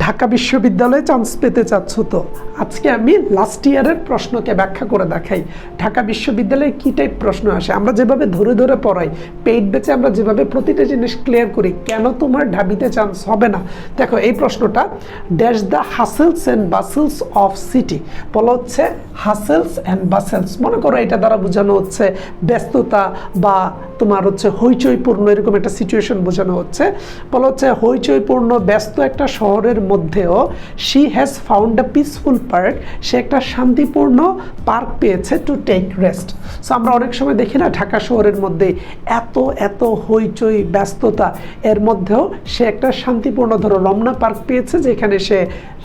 ঢাকা বিশ্ববিদ্যালয়ে চান্স পেতে চাচ্ছ তো? আজকে আমি লাস্ট ইয়ারের প্রশ্নকে ব্যাখ্যা করে দেখাই। ঢাকা বিশ্ববিদ্যালয়ে কী টাইপ প্রশ্ন আসে? আমরা যেভাবে ধরে ধরে পড়াই পেইড বেচে আমরা যেভাবে প্রতিটা জিনিস ক্লিয়ার করি, কেন তোমার ঢাবিতে চান্স হবে না? দেখো, এই প্রশ্নটা dash the hustles and bustles of city বলা হচ্ছে হাসেলস অ্যান্ড বাসেলস মনে করো এটা দ্বারা বোঝানো হচ্ছে ব্যস্ততা বা তোমার হচ্ছে হইচইপূর্ণ, এরকম একটা সিচুয়েশন বোঝানো হচ্ছে। বলা হচ্ছে হইচইপূর্ণ, ব্যস্ত একটা শহরের মধ্যেও she has found a peaceful park সে একটা শান্তিপূর্ণ পার্ক পেয়েছে টু টেক রেস্ট সো আমরা অনেক সময় দেখি না, ঢাকা শহরের মধ্যে এত এত হইচই, ব্যস্ততা। এর মধ্যেও সে একটা শান্তিপূর্ণ ধরো রমনা পার্ক পেয়েছে, যেখানে সে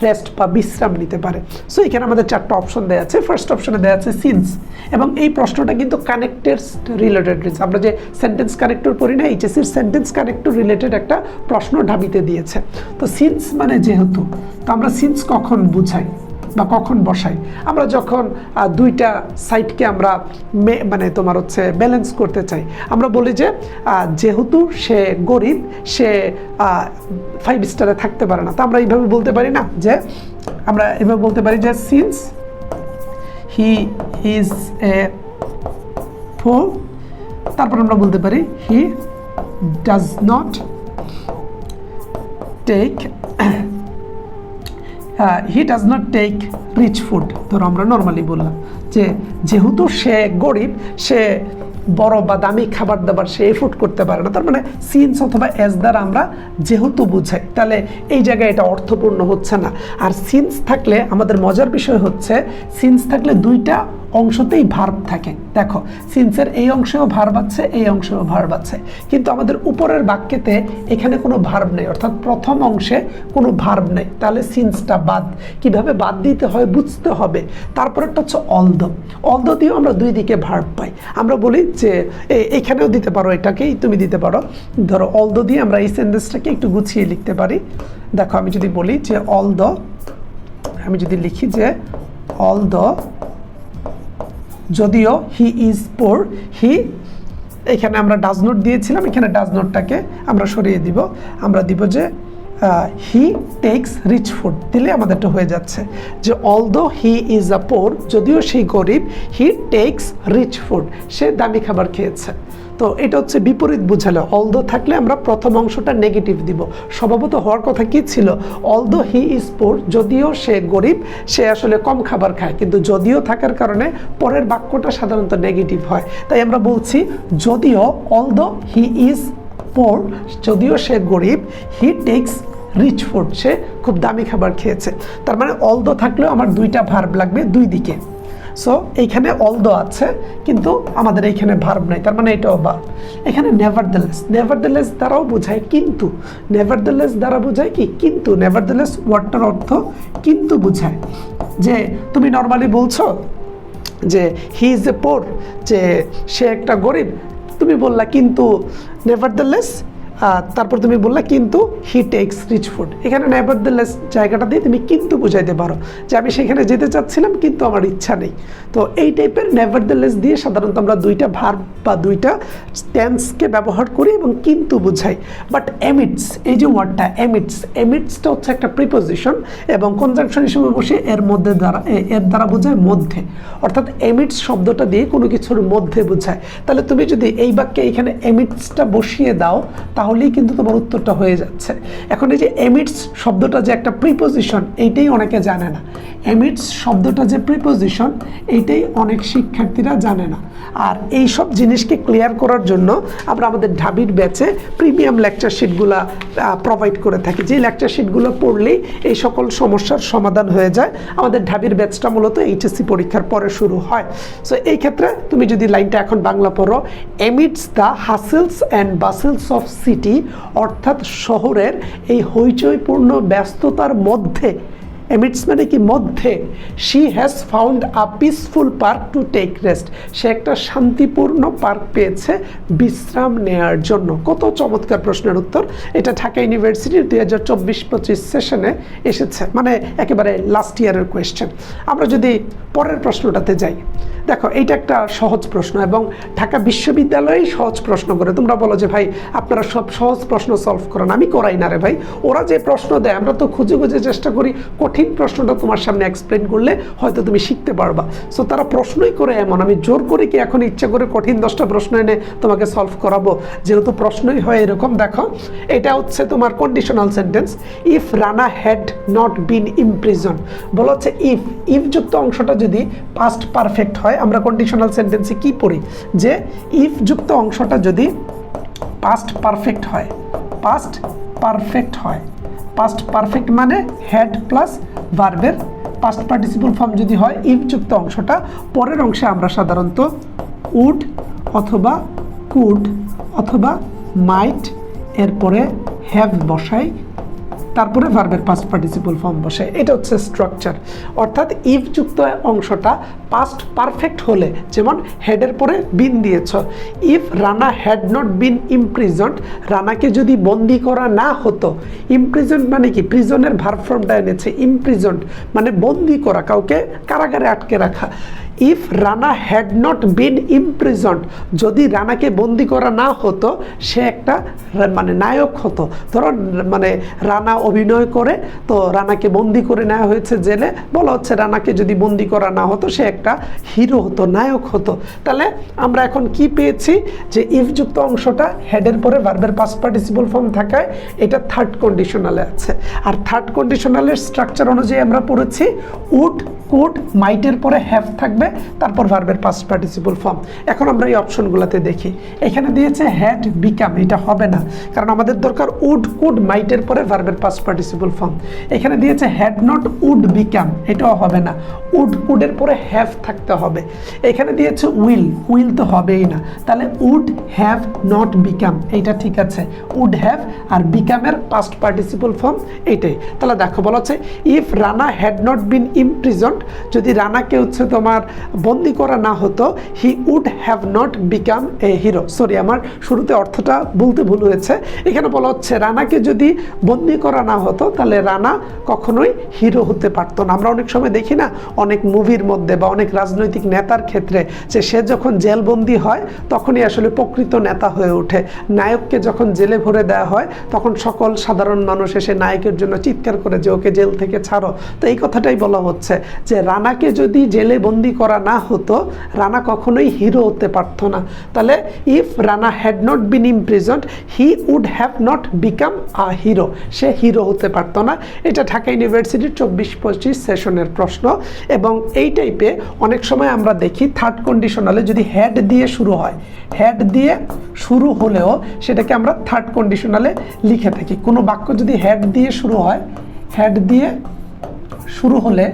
রেস্ট বা বিশ্রাম নিতে পারে। সো এখানে আমাদের চারটা অপশন দেওয়া আছে। ফার্স্ট অপশনে দেওয়া আছে সিন্স এবং এই প্রশ্নটা কিন্তু কানেক্টেড রিলেটেড আমরা যে সেন্টেন্স কানেক্টর পড়ি না এইচএসির সেন্টেন্স কানেক্টর রিলেটেড একটা প্রশ্ন ঢাবিতে দিয়েছে। তো সিন্স মানে যেহেতু, তো আমরা সিন্স কখন বুঝাই বা কখন বসাই? আমরা যখন দুইটা সাইটকে আমরা মানে তোমার হচ্ছে ব্যালেন্স করতে চাই, আমরা বলি যে যেহেতু সে গরিব, সে ফাইভ স্টারে থাকতে পারে না। তো আমরা এইভাবে বলতে পারি না যে, আমরা এভাবে বলতে পারি যে সিন্স হি ইজ এ ফো তারপর আমরা বলতে পারি he does not take he does not take rich food ধরো আমরা নর্মালি বললাম যে, যেহেতু সে গরিব, সে বড় বা দামি খাবার দাবার সে এফোর্ড করতে পারে না, তার মানে সিন্স অথবা এস দ্বারা আমরা যেহেতু বুঝাই, তাহলে এই জায়গায় এটা অর্থপূর্ণ হচ্ছে না। আর সিন্স থাকলে আমাদের মজার বিষয় হচ্ছে সিন্স থাকলে দুইটা অংশতেই ভার্ব থাকে। দেখো, সিন্সের এই অংশেও ভার্ব আছে, এই অংশেও ভার্ব আছে। কিন্তু আমাদের উপরের বাক্যেতে এখানে কোনো ভার্ব নেই, অর্থাৎ প্রথম অংশে কোনো ভার্ব নেই। তাহলে সিন্সটা বাদ। কীভাবে বাদ দিতে হয়, বুঝতে হবে। তারপরেরটা হচ্ছে অলদ অলদ দিয়েও আমরা দুই দিকে ভার্ব পাই। আমরা বলি যে এখানেও দিতে পারো, এটাকেই তুমি দিতে পারো। ধরো অলদ দিয়ে আমরা এই সেন্টেন্সটাকে একটু গুছিয়ে লিখতে পারি। দেখো, আমি যদি বলি যে অলদ আমি যদি লিখি যে অলদ যদিও হি ইজ পোর হি এখানে আমরা ডাজ নোট দিয়েছিলাম, এখানে ডাজ নোটটাকে আমরা সরিয়ে দিব। আমরা দিব যে হি টেক্স রিচ ফুড দিলে আমাদেরটা হয়ে যাচ্ছে যে অলদো হি ইজ আ পোর যদিও সেই গরিব হি টেক্স রিচ ফুড সে দামি খাবার খেয়েছে। তো এটা হচ্ছে বিপরীত বুঝালে অলদো থাকলে আমরা প্রথম অংশটা নেগেটিভ দিব। স্বভাবত হওয়ার কথা কি ছিল? অলদো হি ইজ পোর যদিও সে গরিব, সে আসলে কম খাবার খায়, কিন্তু যদিও থাকার কারণে পরের বাক্যটা সাধারণত নেগেটিভ হয়। তাই আমরা বলছি, যদিও অলদো হি ইজ পোর যদিও সে গরিব হি টেক্স রিচ ফুড সে খুব দামি খাবার খেয়েছে। তার মানে অলদো থাকলেও আমার দুইটা ভার্ব লাগবে দুই দিকে। সো এইখানে অলদ আছে, কিন্তু আমাদের এইখানে ভার্ব নাই, তার মানে এটাও ভার্ব এখানে নেভার দ্যালেস নেভার দ্যালেস দ্বারাও বোঝায় কিন্তু। নেভার দ্যালেস দ্বারা বোঝায় কি? কিন্তু নেভার দ্যালেস ওয়ার্ডটার অর্থ কিন্তু বোঝায়। যে তুমি নর্মালি বলছো যে হি ইজ এ পোর যে সে একটা গরিব তুমি বললা কিন্তু নেভার দ্যালেস তারপর তুমি বললা কিন্তু হি টেক্স রিচ ফুড এখানে নেভার দ্যালেস জায়গাটা দিয়ে তুমি কিন্তু বুঝাইতে পারো যে আমি সেখানে যেতে চাচ্ছিলাম, কিন্তু আমার ইচ্ছা নেই। তো এই টাইপের নেভার দ্যালেস দিয়ে সাধারণত আমরা দুইটা ভার্ব বা দুইটা টেন্সকে ব্যবহার করি এবং কিন্তু বুঝাই। বাট এমিটস এই যে ওয়ার্ডটা এমিটস এমিটসটা হচ্ছে একটা প্রিপোজিশন এবং কনজাংশন হিসেবে বসে এর মধ্যে দ্বারা এর দ্বারা বোঝায় মধ্যে। অর্থাৎ এমিটস শব্দটা দিয়ে কোনো কিছুর মধ্যে বোঝায়। তাহলে তুমি যদি এই বাক্যে এখানে এমিটসটা বসিয়ে দাও তাহলেই কিন্তু তোমার উত্তরটা হয়ে যাচ্ছে। এখন এই যে এমিটস শব্দটা যে একটা প্রিপোজিশন এইটাই অনেকে জানে না। এমিটস শব্দটা যে প্রিপোজিশন এইটাই অনেক শিক্ষার্থীরা জানে না। আর এই সব জিনিসকে ক্লিয়ার করার জন্য আমরা আমাদের ঢাবির ব্যাচে প্রিমিয়াম লেকচার শিটগুলা প্রোভাইড করে থাকি। যে লেকচার শিটগুলো পড়লেই এই সকল সমস্যার সমাধান হয়ে যায়। আমাদের ঢাবির ব্যাচটা মূলত এইচএসসি পরীক্ষার পরে শুরু হয়। সো এই ক্ষেত্রে তুমি যদি লাইনটা এখন বাংলা পড়ো amidst the hustles and bustles of city অর্থাৎ শহরের এই হইচইপূর্ণ ব্যস্ততার মধ্যে এমিটস মানে কি মধ্যে she has found a peaceful park to take rest সে একটা শান্তিপূর্ণ পার্ক পেয়েছে বিশ্রাম নেয়ার জন্য। কত চমৎকার প্রশ্নের উত্তর। এটা ঢাকা ইউনিভার্সিটির দুই হাজার চব্বিশ পঁচিশ সেশনে এসেছে। মানে একেবারে লাস্ট ইয়ারের কোয়েশ্চেন আমরা যদি পরের প্রশ্নটাতে যাই। দেখো, এইটা একটা সহজ প্রশ্ন এবং ঢাকা বিশ্ববিদ্যালয়েই সহজ প্রশ্ন করে। তোমরা বলো যে, ভাই, আপনারা সব সহজ প্রশ্ন সলভ করেন। আমি করাই না রে ভাই। ওরা যে প্রশ্ন দেয়, আমরা তো খুঁজে খুঁজে চেষ্টা করি, কঠিন প্রশ্নটা তোমার সামনে এক্সপ্লেন করলে হয়তো তুমি শিখতে পারবা। সো তারা প্রশ্নই করে এমন। আমি জোর করে কি এখন ইচ্ছা করে কঠিন দশটা প্রশ্ন এনে তোমাকে সলভ করাবো? যেহেতু প্রশ্নই হয় এরকম, দেখো, এটা হচ্ছে তোমার conditional sentence if Rana had not been imprison বলা হচ্ছে ইফ ইফ যুক্ত অংশটা যদি পাস্ট পারফেক্ট হয় আমরা কন্ডিশনাল সেন্টেন্সে কি পড়ি? যে ইফ যুক্ত অংশটা যদি পাস্ট পারফেক্ট হয় পাস্ট পারফেক্ট হয় পাস্ট পারফেক্ট মানে হ্যাড প্লাস ভার্বের পাস্ট পার্টিসিপল ফর্ম যদি হয় ইফ যুক্ত অংশটা পরের অংশে আমরা সাধারণত উড অথবা কুড অথবা মাইট এরপরে হ্যাভ বসাই তারপরে ভার্বের পাস্ট পার্টিসিপল ফর্ম বসে। এটা হচ্ছে স্ট্রাকচার অর্থাৎ ইফ যুক্ত অংশটা পাস্ট পারফেক্ট হলে, যেমন হেডের পরে বিন দিয়েছ। If Rana had not been imprisoned রানাকে যদি বন্দি করা না হতো ইমপ্রিজন্ট মানে কি? প্রিজনের ভার্ব ফর্মটা এনেছে ইমপ্রিজন্ট মানে বন্দি করা, কাউকে কারাগারে আটকে রাখা। If Rana had not been imprisoned যদি রানাকে বন্দি করা না হতো, সে একটা মানে নায়ক হতো। ধরো মানে রানা অভিনয় করে, তো রানাকে বন্দি করে নেওয়া হয়েছে জেলে। বলা হচ্ছে রানাকে যদি বন্দি করা না হতো, সে একটা হিরো হতো, নায়ক হতো। তাহলে আমরা এখন কি পেয়েছি? যে ইফযুক্ত অংশটা হেডের পরে ভার্বের পাস পার্টিসিপল ফর্ম থাকায় এটা থার্ড কন্ডিশনালে আছে। আর থার্ড কন্ডিশনালের স্ট্রাকচার অনুযায়ী আমরা পড়েছি উড কুড মাইটের পরে হ্যাভ থাকবে। তারপর ভার্বের পাস্ট পার্টিসিপল ফর্ম এখন আমরা এই অপশনগুলোতে দেখি। এখানে দিয়েছে হ্যাড বিকাম এটা হবে না। কারণ আমাদের দরকার উড কুড মাইটের পরে ভার্বের পাস্ট পার্টিসিপল ফর্ম এখানে দিয়েছে হ্যাড নট উড বিকাম এটাও হবে না। উড কুডের পরে হ্যাভ থাকতে হবে। এখানে দিয়েছে উইল উইল তো হবেই না। তাহলে উড হ্যাভ নট বিকাম এইটা ঠিক আছে। উড হ্যাভ আর বিকামের পাস্ট পার্টিসিপল ফর্ম এইটাই। তাহলে দেখো বলা হচ্ছে if Rana had not been imprisoned যদি রানাকে হচ্ছে তোমার বন্দি করা না হতো he would have not become a hero sorry আমার শুরুতে অর্থটা বলতে ভুল হয়েছে। এখানে বলা হচ্ছে, রানাকে যদি বন্দি করা না হতো, তাহলে রানা কখনোই হিরো হতে পারতো না। আমরা অনেক সময় দেখি না, অনেক মুভির মধ্যে বা অনেক রাজনৈতিক নেতার ক্ষেত্রে যে সে যখন জেলবন্দি হয়, তখনই আসলে প্রকৃত নেতা হয়ে ওঠে। নায়ককে যখন জেলে ভরে দেওয়া হয়, তখন সকল সাধারণ মানুষ এসে নায়কের জন্য চিৎকার করে যে, ওকে জেল থেকে ছাড়ো। তো এই কথাটাই বলা হচ্ছে যে, রানাকে যদি জেলে বন্দি করা না হতো, রানা কখনোই হিরো হতে পারতো না। তাহলে if Rana had not been imprisoned he would have not become a hero say hero হতে পারতো না। এটা ঢাকা ইউনিভার্সিটির চব্বিশ পঁচিশ সেশনের প্রশ্ন। এবং এই টাইপে অনেক সময় আমরা দেখি থার্ড কন্ডিশনালে যদি হেড দিয়ে শুরু হয় হেড দিয়ে শুরু হলেও সেটাকে আমরা থার্ড কন্ডিশনালে লিখে থাকি। কোনো বাক্য যদি হেড দিয়ে শুরু হয় হেড দিয়ে শুরু হলে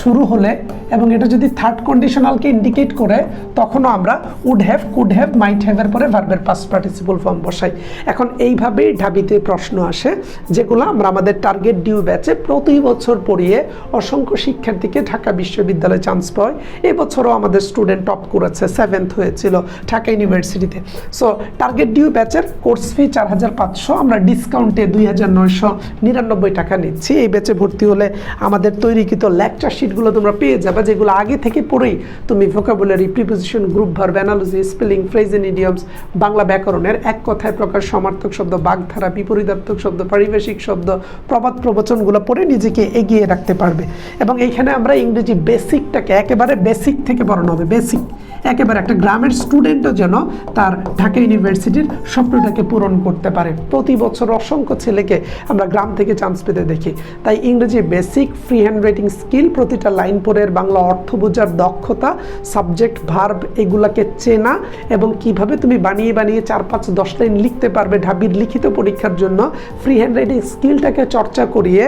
শুরু হলে এবং এটা যদি থার্ড কন্ডিশনালকে ইন্ডিকেট করে, তখনও আমরা would have could have might হ্যাভের পরে ভার্বের পাস্ট পার্টিসিপল ফর্ম বসাই। এখন এইভাবেই ঢাবিতে প্রশ্ন আসে, যেগুলো আমরা আমাদের টার্গেট ডিউ ব্যাচে প্রতি বছর পড়িয়ে অসংখ্য শিক্ষার্থীকে ঢাকা বিশ্ববিদ্যালয়ে চান্স পায় এবছরও আমাদের স্টুডেন্ট টপ করেছে সেভেন্থ হয়েছিল ঢাকা ইউনিভার্সিটিতে সো টার্গেট ডিউ ব্যাচের কোর্স ফি চার হাজার পাঁচশো, আমরা ডিসকাউন্টে দুই হাজার নয়শো নিরানব্বই টাকা নিচ্ছি। এই ব্যাচে ভর্তি হলে আমাদের তৈরিকৃত লেকচার শিটগুলো তোমরা পেয়ে যাবে, যেগুলো আগে থেকে পড়েই তুমি vocabulary preposition group verb analogy spelling phrase and idioms Bangla ব্যাকরণের এক কথায় প্রকাশ, সমার্থক শব্দ, বাগধারা, বিপরীতার্থক শব্দ, পারিভাষিক শব্দ, প্রবাদ প্রবচনগুলো পড়ে নিজেকে এগিয়ে রাখতে পারবে। এবং এইখানে আমরা ইংরেজি বেসিকটাকে একেবারে বেসিক থেকে পড়ানো হবে বেসিক একেবারে একটা গ্রামের স্টুডেন্টও যেন তার ঢাকা ইউনিভার্সিটির স্বপ্নটাকে পূরণ করতে পারে। প্রতি বছর অসংখ্য ছেলেকে আমরা গ্রাম থেকে চান্স পেতে দেখি। তাই ইংরেজি basic free hand writing skill প্রতিটা লাইন পড়ের বাংলা অর্থ বোঝার দক্ষতা সাবজেক্ট ভার্ব এগুলাকে চেনা এবং কীভাবে তুমি বানিয়ে বানিয়ে চার পাঁচ দশ লাইন লিখতে পারবে ঢাবির লিখিত পরীক্ষার জন্য ফ্রি হ্যান্ড রাইটিং স্কিলটাকে চর্চা করিয়ে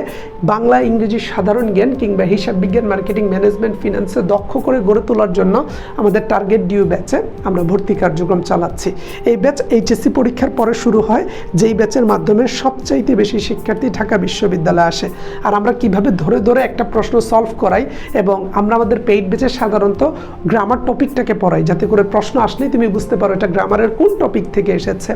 বাংলা, ইংরেজি সাধারণ জ্ঞান কিংবা হিসাব বিজ্ঞান মার্কেটিং ম্যানেজমেন্ট ফিনান্সে দক্ষ করে গড়ে তোলার জন্য আমাদের টার্গেট ডিউ ব্যাচে আমরা ভর্তি কার্যক্রম চালাচ্ছি। এই ব্যাচ এইচএসসি পরীক্ষার পরে শুরু হয়, যেই ব্যাচের মাধ্যমে সবচাইতে বেশি শিক্ষার্থী ঢাকা বিশ্ববিদ্যালয়ে আসে। আর আমরা কীভাবে ধরে ধরে একটা প্রশ্ন সলভ করাই এবং আমরা আমাদের পেইড বেচে সাধারণত গ্রামার টপিকটাকে পড়াই। যাতে করে প্রশ্ন আসলেই তুমি বুঝতে পারো এটা গ্রামারের কোন টপিক থেকে এসেছে।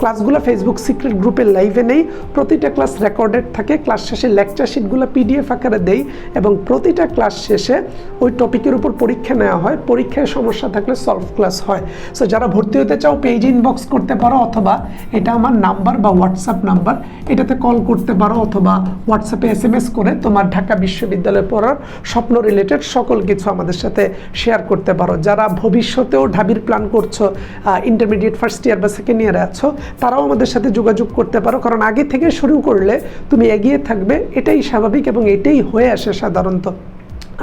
ক্লাসগুলো ফেসবুক সিক্রেট গ্রুপে লাইভে নেই। প্রতিটা ক্লাস রেকর্ডেড থাকে। ক্লাস শেষে লেকচার শিটগুলো পিডিএফ আকারে দেই এবং প্রতিটা ক্লাস শেষে ওই টপিকের উপর পরীক্ষা নেওয়া হয়। পরীক্ষায় সমস্যা থাকলে সলভ ক্লাস হয়। সো যারা ভর্তি হতে চাও পেজ ইনবক্স করতে পারো অথবা এটা আমার নাম্বার বা হোয়াটসঅ্যাপ নাম্বার এটাতে কল করতে পারো অথবা হোয়াটসঅ্যাপে এস এম এস করে তোমার ঢাকা বিশ্ববিদ্যালয়ে পড়ার স্বপ্ন রিলেটেড সকল কিছু আমাদের সাথে শেয়ার করতে পারো। যারা ভবিষ্যতেও ঢাবির প্ল্যান করছ ইন্টারমিডিয়েট ফার্স্ট ইয়ার বা সেকেন্ড ইয়ারে আছো, তারাও আমাদের সাথে যোগাযোগ করতে পারো। কারণ আগে থেকে শুরু করলে তুমি এগিয়ে থাকবে, এটাই স্বাভাবিক এবং এটাই হয়ে আসে সাধারণত।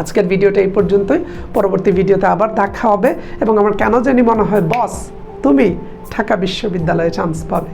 আজকের ভিডিওটা এই পর্যন্তই। পরবর্তী ভিডিওতে আবার দেখা হবে। এবং আমার কেন জানি মনে হয়, বস, তুমি ঢাকা বিশ্ববিদ্যালয়ে চান্স পাবে।